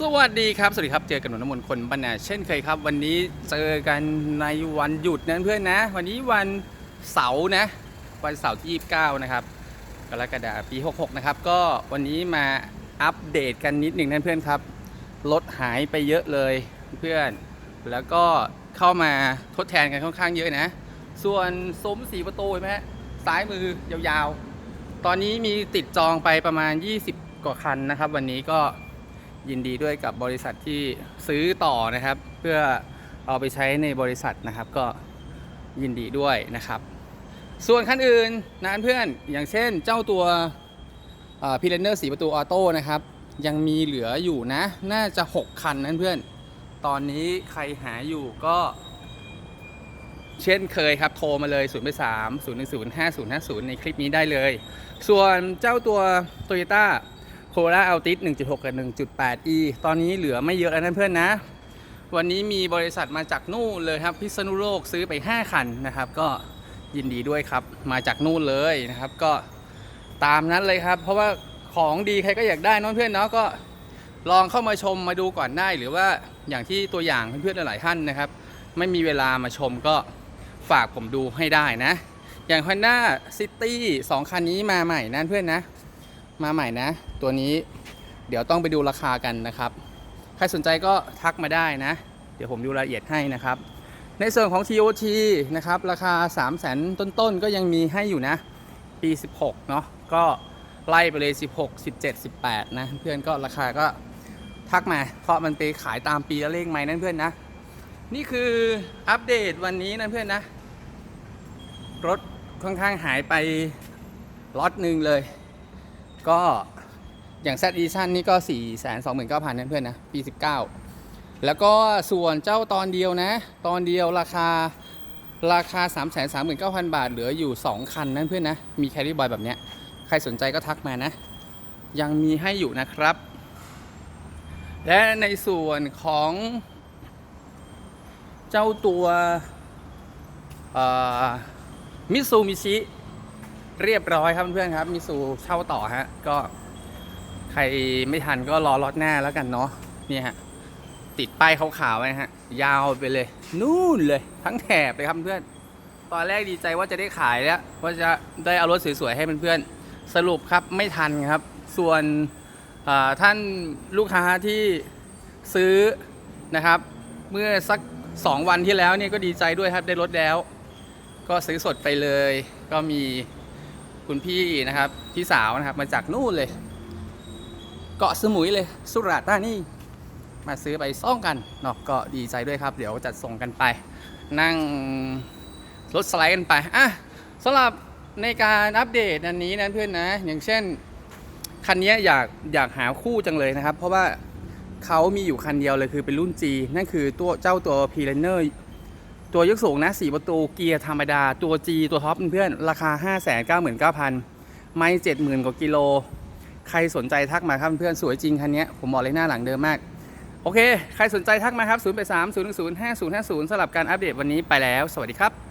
สวัสดีครับ สวัสดีครับ เจอกันหนุนน้ำมนต์คนบ้านนาเช่นเคยครับ วันนี้เจอกันในวันหยุดนะเพื่อนนะ วันนี้วันเสาร์นะ วันเสาร์ที่ 29 นะครับกรกฎาคมปี 66 นะครับ ก็วันนี้มาอัปเดตกันนิดหนึ่งนะเพื่อนครับ รถหายไปเยอะเลยเพื่อน แล้วก็เข้ามาทดแทนกันค่อนข้างเยอะนะ ส่วนซุ้มสีประตูเห็นไหมซ้ายมือยาวๆ ตอนนี้มีติดจองไปประมาณ 20 กว่าคันนะครับ วันนี้ก็ ยินดีด้วยกับบริษัทที่ซื้อต่อนะครับ เพื่อเอาไปใช้ในบริษัทนะครับก็ยินดีด้วยนะครับ ส่วนคันอื่นนะเพื่อนอย่างเช่นเจ้าตัวพีเรนเนอร์สีประตูออโต้นะครับ ยังมีเหลืออยู่นะ น่าจะ 6 คันนั้นเพื่อน ตอนนี้ใครหาอยู่ก็ เช่นเคยครับ โทรมาเลย 0 3 0 1 0 5 0 5 0 ในคลิปนี้ได้เลย ส่วนเจ้าตัว Toyota โคร a าอัลติส1.6 กับ 1.8 e ตอนนี้เหลือไม่เยอะแล้วนะเพื่อนนะ วันนี้มีบริษัทมาจากนู่นเลยครับพิษณุโลกซื้อไป 5 คันนะครับ ก็ยินดีด้วยครับ มาจากนู่นเลยนะครับ ก็ตามนั้นเลยครับ เพราะว่าของดีใครก็อยากได้น้องเพื่อนเนาะก็ลองเข้ามาชมมาดูก่อนได้ หรือว่าอย่างที่ตัวอย่างเพื่อนๆหลายๆท่านนะครับ ไม่มีเวลามาชมก็ฝากผมดูให้ได้นะ อย่าง Honda City 2 คันนี้มาใหม่นะเพื่อนนะ มาใหม่นะ ตัวนี้เดี๋ยวต้องไปดูราคากันนะครับ ใครสนใจก็ทักมาได้นะ เดี๋ยวผมดูรายละเอียดให้นะครับ ในส่วนของ TOT นะครับ ราคา 3 0 0 0 0 0 ต้นๆ ก็ยังมีให้อยู่นะ ปี 16 เนาะก็ไล่ไปเลย 16 17 18 นะ เพื่อนก็ราคาก็ทักมา เพราะมันไปขายตามปีละเลขไหมนั่นเพื่อนนะ นี่คืออัปเดตวันนี้นะเพื่อนนะ รถค่อนข้างหายไปล็อตหนึ่งเลย ก็อย่าง Z Edition นี่ก็ 4 2 9 0 0 0นั่นเพื่อนนะ ปี 19 แล้วก็ส่วนเจ้าตอนเดียวนะ ตอนเดียวราคาราคา 3 3 9 0 0 0 บาท เหลืออยู่ 2 คันนั่นเพื่อนนะ มีแคริบอยแบบเนี้ย ใครสนใจก็ทักมานะ ยังมีให้อยู่นะครับ และในส่วนของเจ้าตัวมิซูมิชิ เรียบร้อยครับเพื่อนๆครับมิซูเช่าต่อฮะ ก็ใครไม่ทันก็รอรถหน้าแล้วกันเนาะนี่ฮะ ติดป้ายขาวๆไว้ฮะ ยาวไปเลย นู่นเลย ทั้งแถบเลยครับเพื่อน ตอนแรกดีใจว่าจะได้ขายแล้วว่าจะได้เอารถสวยๆให้เพื่อนๆสรุปครับไม่ทันครับ ส่วนท่านลูกค้าที่ซื้อนะครับ เมื่อสัก 2 วันที่แล้วเนี่ยก็ดีใจด้วยครับได้รถแล้ว ก็ซื้อสดไปเลย ก็มี คุณพี่นะครับ พี่สาวนะครับมาจากนู่นเลย เกาะสมุยเลยสุราษฎร์ธานีมาซื้อไปซ่องกันเนาะก็ดีใจด้วยครับ เดี๋ยวจัดส่งกันไป นั่งรถสไลด์กันไปอะสำหรับในการอัปเดตอันนี้นะเพื่อนนะ อย่างเช่น คันนี้อยากอยากหาคู่จังเลยนะครับ เพราะว่าเขามีอยู่คันเดียวเลยคือเป็นรุ่น G นั่นคือตัวเจ้าตัว p r e n e r ตัวยกสูงนะ 4 ประตูเกียร์ธรรมดา ตัว G ตัวท็อปเพื่อนๆราคา 5 9 9 0 0 0 ไม่70,000 กว่ากิโล ใครสนใจทักมาครับเพื่อนสวยจริงคันนี้ผมบอกเลยหน้าหลังเดิมมาก โอเค ใครสนใจทักมาครับ 0 8 3 0 1 0 5 0 5 0สำหรับการอัปเดตวันนี้ไปแล้ว สวัสดีครับ